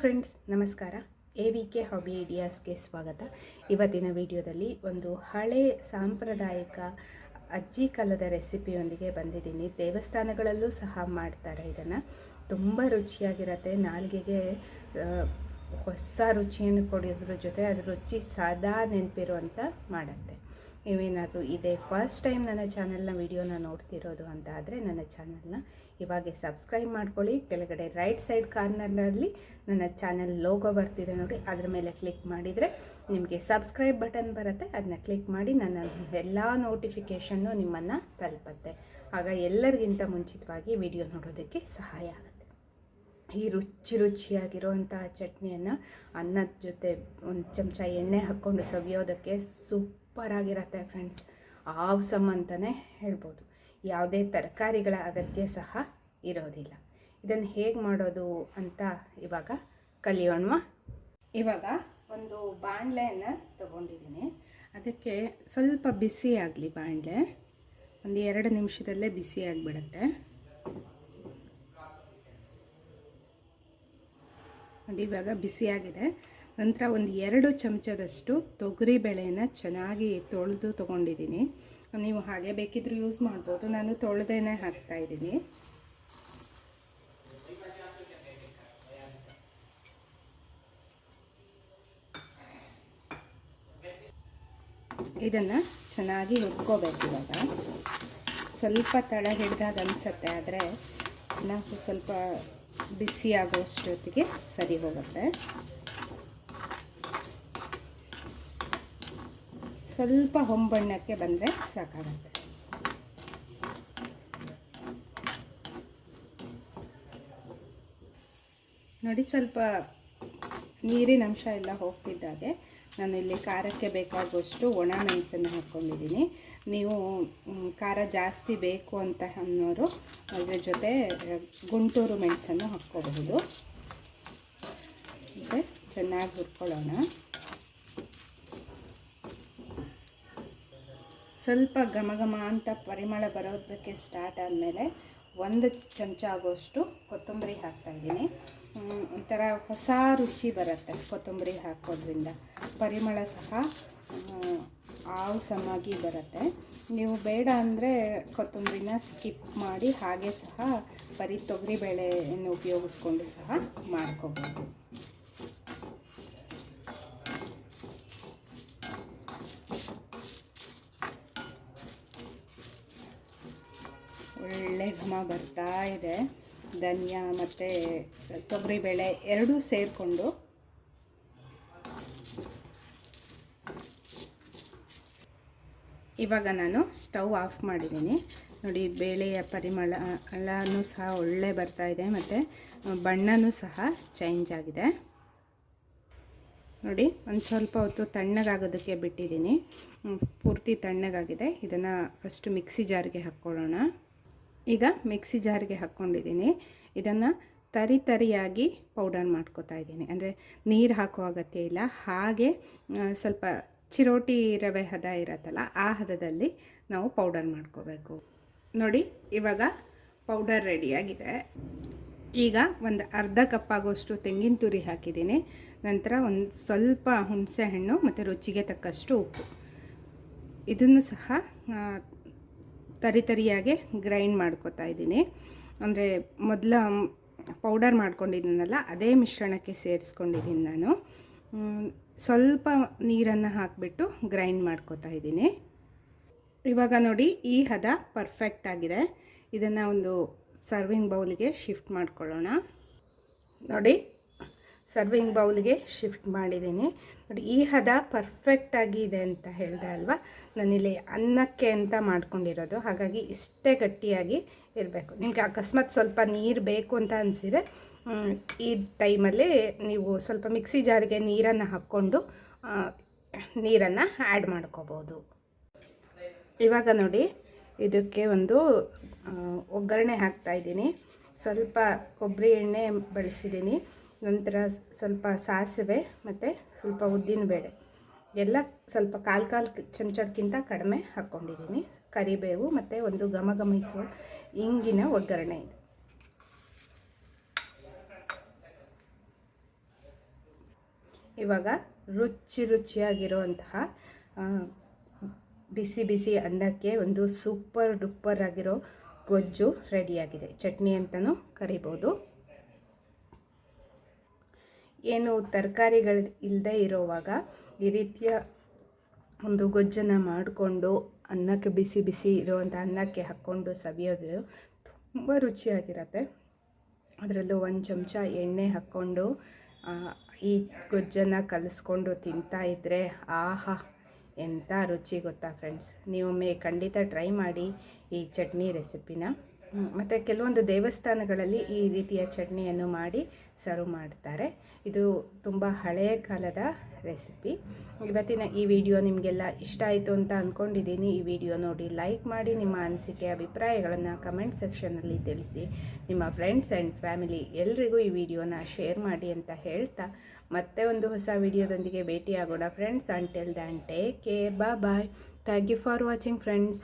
Friends ನಮಸ್ಕಾರ. A V K hobby ಐಡಿಯಾಸ್ಗೆ ಸ್ವಾಗತ. ಇವತ್ತಿನ ವಿಡಿಯೋದಲ್ಲಿ ಒಂದು ಹಳೆ ಸಾಂಪ್ರದಾಯಿಕ ಅಜ್ಜಿ ಕಾಲದ ರೆಸಿಪಿಯೊಂದಿಗೆ ಬಂದಿದ್ದೀನಿ. ದೇವಸ್ಥಾನಗಳಲ್ಲೂ ಸಹ ಮಾಡ್ತಾರೆ ಇದನ್ನು. ತುಂಬ ರುಚಿಯಾಗಿರುತ್ತೆ. ನಾಲ್ಗೆಗೆ ಹೊಸ ರುಚಿಯನ್ನು ಕೊಡೋದ್ರ ಜೊತೆ ಅದು ರುಚಿ ಸದಾ ನೆನಪಿರುವಂಥ ಮಾಡುತ್ತೆ. ನೀವೇನಾದರೂ ಇದೇ ಫಸ್ಟ್ ಟೈಮ್ ನನ್ನ ಚಾನಲ್ನ ವಿಡಿಯೋನ ನೋಡ್ತಿರೋದು ಅಂತ ಆದರೆ ನನ್ನ ಚಾನಲ್ನ ಇವಾಗ ಸಬ್ಸ್ಕ್ರೈಬ್ ಮಾಡ್ಕೊಳ್ಳಿ. ಕೆಳಗಡೆ ರೈಟ್ ಸೈಡ್ ಕಾರ್ನರ್ನಲ್ಲಿ ನನ್ನ ಚಾನಲ್ ಲೋಗೋ ಬರ್ತಿದೆ ನೋಡಿ. ಅದ್ರ ಮೇಲೆ ಕ್ಲಿಕ್ ಮಾಡಿದರೆ ನಿಮಗೆ ಸಬ್ಸ್ಕ್ರೈಬ್ ಬಟನ್ ಬರುತ್ತೆ. ಅದನ್ನ ಕ್ಲಿಕ್ ಮಾಡಿ ನನ್ನ ಎಲ್ಲ ನೋಟಿಫಿಕೇಷನ್ನು ನಿಮ್ಮನ್ನು ತಲುಪತ್ತೆ. ಆಗ ಎಲ್ಲರಿಗಿಂತ ಮುಂಚಿತವಾಗಿ ವಿಡಿಯೋ ನೋಡೋದಕ್ಕೆ ಸಹಾಯ ಆಗುತ್ತೆ. ಈ ರುಚಿ ರುಚಿಯಾಗಿರುವಂತಹ ಚಟ್ನಿಯನ್ನು ಅನ್ನದ ಜೊತೆ ಒಂದು ಚಮಚ ಎಣ್ಣೆ ಹಾಕ್ಕೊಂಡು ಸವಿಯೋದಕ್ಕೆ ಸೂಪರಾಗಿರತ್ತೆ ಫ್ರೆಂಡ್ಸ್ ಆವಸಮ್ ಅಂತಲೇ ಹೇಳ್ಬೋದು. ಯಾವುದೇ ತರಕಾರಿಗಳ ಅಗತ್ಯ ಸಹ ಇರೋದಿಲ್ಲ. ಇದನ್ನು ಹೇಗೆ ಮಾಡೋದು ಅಂತ ಇವಾಗ ಕಲಿಯೋಣ ಇವಾಗ ಒಂದು ಬಾಣಲೆಯನ್ನು ತಗೊಂಡಿದ್ದೀನಿ. ಅದಕ್ಕೆ ಸ್ವಲ್ಪ ಬಿಸಿ ಆಗಲಿ ಬಾಣಲೆ. ಒಂದು ಎರಡು ನಿಮಿಷದಲ್ಲೇ ಬಿಸಿ ಆಗಿಬಿಡುತ್ತೆ ನೋಡಿ, ಇವಾಗ ಬಿಸಿಯಾಗಿದೆ ನಂತರ ಒಂದು ಎರಡು ಚಮಚದಷ್ಟು ತೊಗರಿ ಬೇಳೆನ ಚೆನ್ನಾಗಿ ತೊಳೆದು ತೊಗೊಂಡಿದ್ದೀನಿ. ನೀವು ಹಾಗೆ ಬೇಕಿದ್ರೂ ಯೂಸ್ ಮಾಡ್ಬೋದು. ನಾನು ತೊಳೆದೇನೆ ಹಾಕ್ತಾ ಇದ್ದೀನಿ. ಇದನ್ನು ಚೆನ್ನಾಗಿ ಇವಾಗ. ಸ್ವಲ್ಪ ತಳ ಹಿಡ್ದಾಗ ಅನಿಸುತ್ತೆ, ಆದರೆ ಚೆನ್ನಾಗಿ ಸ್ವಲ್ಪ ಬಿಸಿ ಆಗೋಷ್ಟೊತ್ತಿಗೆ ಸರಿ ಹೋಗುತ್ತೆ. ಸ್ವಲ್ಪ ಹೊಂಬಣ್ಣಕ್ಕೆ ಬಂದರೆ ಸಾಕಾಗುತ್ತೆ. ನೋಡಿ ಸ್ವಲ್ಪ ನೀರಿನ ಅಂಶ ಎಲ್ಲ ಹೋಗ್ತಿದ್ದಾಗೆ ನಾನು ಇಲ್ಲಿ ಖಾರಕ್ಕೆ ಬೇಕಾಗುವಷ್ಟು ಒಣ ಮೆಣಸನ್ನು ಹಾಕ್ಕೊಂಡಿದ್ದೀನಿ. ನೀವು ಖಾರ ಜಾಸ್ತಿ ಬೇಕು ಅಂತ ಅನ್ನೋರು ಅದರ ಜೊತೆ ಗುಂಟೂರು ಮೆಣಸನ್ನು ಹಾಕ್ಕೋಬಹುದು. ಮತ್ತು ಚೆನ್ನಾಗಿ ಹುರ್ಕೊಳ್ಳೋಣ. ಸ್ವಲ್ಪ ಘಮ ಘಮ ಅಂತ ಪರಿಮಳ ಬರೋದಕ್ಕೆ ಸ್ಟಾರ್ಟ್ ಆದಮೇಲೆ ಒಂದು ಚಮಚ ಆಗೋಷ್ಟು ಕೊತ್ತಂಬರಿ ಹಾಕ್ತಾಯಿದ್ದೀನಿ ಒಂಥರ ಹೊಸ ರುಚಿ ಬರುತ್ತೆ ಕೊತ್ತಂಬರಿ ಹಾಕೋದ್ರಿಂದ. ಪರಿಮಳ ಸಹ ಆವಸಮಾಗಿ ಬರುತ್ತೆ. ನೀವು ಬೇಡ ಅಂದರೆ ಕೊತ್ತಂಬರಿನ ಸ್ಕಿಪ್ ಮಾಡಿ ಹಾಗೆ ಸಹ ಬರೀ ತೊಗರಿಬೇಳೆಯನ್ನು ಉಪಯೋಗಿಸ್ಕೊಂಡು ಸಹ ಮಾಡ್ಕೋಬೋದು. ಒಳ್ಳೆ ಘಮ ಬರ್ತಾ ಇದೆ. ಧನಿಯಾ ಮತ್ತು ತೊಗರಿಬೇಳೆ ಎರಡೂ ಸೇರಿಕೊಂಡು ಇವಾಗ ನಾನು ಸ್ಟವ್ ಆಫ್ ಮಾಡಿದ್ದೀನಿ. ನೋಡಿ, ಬೇಳೆಯ ಪರಿಮಳ ಎಲ್ಲನೂ ಸಹ ಒಳ್ಳೆ ಬರ್ತಾ ಇದೆ ಮತ್ತು ಬಣ್ಣನೂ ಸಹ ಚೇಂಜ್ ಆಗಿದೆ. ನೋಡಿ, ಒಂದು ಸ್ವಲ್ಪ ಹೊತ್ತು ತಣ್ಣಗಾಗೋದಕ್ಕೆ ಬಿಟ್ಟಿದ್ದೀನಿ. ಪೂರ್ತಿ ತಣ್ಣಗಾಗಿದೆ. ಇದನ್ನು ಫಸ್ಟು ಮಿಕ್ಸಿ ಜಾರಿಗೆ ಹಾಕ್ಕೊಳ್ಳೋಣ. ಈಗ ಮಿಕ್ಸಿ ಜಾರಿಗೆ ಹಾಕ್ಕೊಂಡಿದ್ದೀನಿ. ಇದನ್ನು ತರಿ ತರಿಯಾಗಿ ಪೌಡರ್ ಮಾಡ್ಕೋತಾ ಇದ್ದೀನಿ. ಅಂದರೆ ನೀರು ಹಾಕೋ ಅಗತ್ಯ ಇಲ್ಲ. ಹಾಗೆ ಸ್ವಲ್ಪ ಚಿರೋಟಿ ರವೆ ಹದ ಇರತ್ತಲ್ಲ, ಆ ಹದದಲ್ಲಿ ನಾವು ಪೌಡರ್ ಮಾಡ್ಕೋಬೇಕು. ನೋಡಿ, ಇವಾಗ ಪೌಡರ್ ರೆಡಿಯಾಗಿದೆ ಈಗ ಒಂದು ಅರ್ಧ ಕಪ್ ಆಗೋಷ್ಟು ತೆಂಗಿನ ತುರಿ ಹಾಕಿದ್ದೀನಿ. ನಂತರ ಒಂದು ಸ್ವಲ್ಪ ಹುಣಸೆ ಹಣ್ಣು ಮತ್ತು ರುಚಿಗೆ ತಕ್ಕಷ್ಟು ಉಪ್ಪು. ಇದನ್ನು ಸಹ ತರಿತರಿಯಾಗೆ ಗ್ರೈಂಡ್ ಮಾಡ್ಕೊತಾ ಇದ್ದೀನಿ. ಅಂದರೆ ಮೊದಲ ಪೌಡರ್ ಮಾಡ್ಕೊಂಡಿದ್ದೀನಲ್ಲ, ಅದೇ ಮಿಶ್ರಣಕ್ಕೆ ಸೇರಿಸ್ಕೊಂಡಿದ್ದೀನಿ ನಾನು. ಸ್ವಲ್ಪ ನೀರನ್ನು ಹಾಕಿಬಿಟ್ಟು ಗ್ರೈಂಡ್ ಮಾಡ್ಕೊತಾ ಇದ್ದೀನಿ. ಇವಾಗ ನೋಡಿ ಈ ಹದ ಪರ್ಫೆಕ್ಟ್ ಆಗಿದೆ. ಇದನ್ನು ಒಂದು ಸರ್ವಿಂಗ್ ಬೌಲಿಗೆ ಶಿಫ್ಟ್ ಮಾಡ್ಕೊಳ್ಳೋಣ. ನೋಡಿ ಸರ್ವಿಂಗ್ ಬೌಲ್ಗೆ ಶಿಫ್ಟ್ ಮಾಡಿದ್ದೀನಿ. ನೋಡಿ, ಈ ಹದ ಪರ್ಫೆಕ್ಟ್ ಆಗಿದೆ ಅಂತ ಹೇಳಿದೆ ಅಲ್ವಾ? ನಾನಿಲ್ಲಿ ಅನ್ನಕ್ಕೆ ಅಂತ ಮಾಡ್ಕೊಂಡಿರೋದು. ಹಾಗಾಗಿ ಇಷ್ಟೇ ಗಟ್ಟಿಯಾಗಿ ಇರಬೇಕು. ನಿಮಗೆ ಅಕಸ್ಮಾತ್ ಸ್ವಲ್ಪ ನೀರು ಬೇಕು ಅಂತ ಅನಿಸಿದರೆ ಈ ಟೈಮಲ್ಲಿ ನೀವು ಸ್ವಲ್ಪ ಮಿಕ್ಸಿ ಜಾರಿಗೆ ನೀರನ್ನು ಹಾಕ್ಕೊಂಡು ನೀರನ್ನು ಆ್ಯಡ್ ಮಾಡ್ಕೋಬೋದು. ಇವಾಗ ನೋಡಿ, ಇದಕ್ಕೆ ಒಂದು ಒಗ್ಗರಣೆ ಹಾಕ್ತಾ ಇದ್ದೀನಿ. ಸ್ವಲ್ಪ ಕೊಬ್ಬರಿ ಎಣ್ಣೆ ಬಳಸಿದ್ದೀನಿ. ನಂತರ ಸ್ವಲ್ಪ ಸಾಸಿವೆ ಮತ್ತು ಸ್ವಲ್ಪ ಉದ್ದಿನಬೇಳೆ ಎಲ್ಲ ಸ್ವಲ್ಪ ಕಾಲು ಕಾಲು ಚಮಚಕ್ಕಿಂತ ಕಡಿಮೆ ಹಾಕ್ಕೊಂಡಿದ್ದೀನಿ. ಕರಿಬೇವು ಮತ್ತು ಒಂದು ಘಮ ಘಮಿಸುವ ಇಂಗಿನ ಒಗ್ಗರಣೆ ಇದೆ. ಇವಾಗ ರುಚಿ ರುಚಿಯಾಗಿರುವಂತಹ ಬಿಸಿ ಬಿಸಿ ಅನ್ನಕ್ಕೆ ಒಂದು ಸೂಪರ್ ಡುಪ್ಪರ್ ಆಗಿರೋ ಗೊಜ್ಜು ರೆಡಿಯಾಗಿದೆ. ಚಟ್ನಿ ಅಂತಲೂ ಕರಿಬೋದು. ಏನು ತರಕಾರಿಗಳು ಇಲ್ಲದೆ ಇರೋವಾಗ ಈ ರೀತಿಯ ಒಂದು ಗೊಜ್ಜನ್ನು ಮಾಡಿಕೊಂಡು ಅನ್ನಕ್ಕೆ ಬಿಸಿ ಬಿಸಿ ಇರುವಂಥ ಅನ್ನಕ್ಕೆ ಹಾಕ್ಕೊಂಡು ಸವಿಯೋದು ತುಂಬ ರುಚಿಯಾಗಿರತ್ತೆ. ಅದರಲ್ಲೂ ಒಂದು ಚಮಚ ಎಣ್ಣೆ ಹಾಕ್ಕೊಂಡು ಈ ಗೊಜ್ಜನ್ನು ಕಲಿಸ್ಕೊಂಡು ತಿಂತಾ ಇದ್ದರೆ ಆಹಾ ಎಂಥ ರುಚಿ ಗೊತ್ತಾ ಫ್ರೆಂಡ್ಸ್ ನೀವೊಮ್ಮೆ ಖಂಡಿತ ಟ್ರೈ ಮಾಡಿ ಈ ಚಟ್ನಿ ರೆಸಿಪಿನ ಮತ್ತು ಕೆಲವೊಂದು ದೇವಸ್ಥಾನಗಳಲ್ಲಿ ಈ ರೀತಿಯ ಚಟ್ನಿಯನ್ನು ಮಾಡಿ ಸರ್ವ್ ಮಾಡ್ತಾರೆ. ಇದು ತುಂಬ ಹಳೆಯ ಕಾಲದ ರೆಸಿಪಿ. ಇವತ್ತಿನ ಈ ವಿಡಿಯೋ ನಿಮಗೆಲ್ಲ ಇಷ್ಟ ಆಯಿತು ಅಂತ ಅಂದ್ಕೊಂಡಿದ್ದೀನಿ ಈ ವಿಡಿಯೋ ನೋಡಿ ಲೈಕ್ ಮಾಡಿ, ನಿಮ್ಮ ಅನಿಸಿಕೆ, ಅಭಿಪ್ರಾಯಗಳನ್ನು ಕಮೆಂಟ್ ಸೆಕ್ಷನಲ್ಲಿ ತಿಳಿಸಿ. ನಿಮ್ಮ ಫ್ರೆಂಡ್ಸ್ ಆ್ಯಂಡ್ ಫ್ಯಾಮಿಲಿ ಎಲ್ರಿಗೂ ಈ ವಿಡಿಯೋನ ಶೇರ್ ಮಾಡಿ ಅಂತ ಹೇಳ್ತಾ, ಮತ್ತೆ ಒಂದು ಹೊಸ ವಿಡಿಯೋದೊಂದಿಗೆ ಭೇಟಿಯಾಗೋಣ. Friends until then take care bye bye thank you for watching friends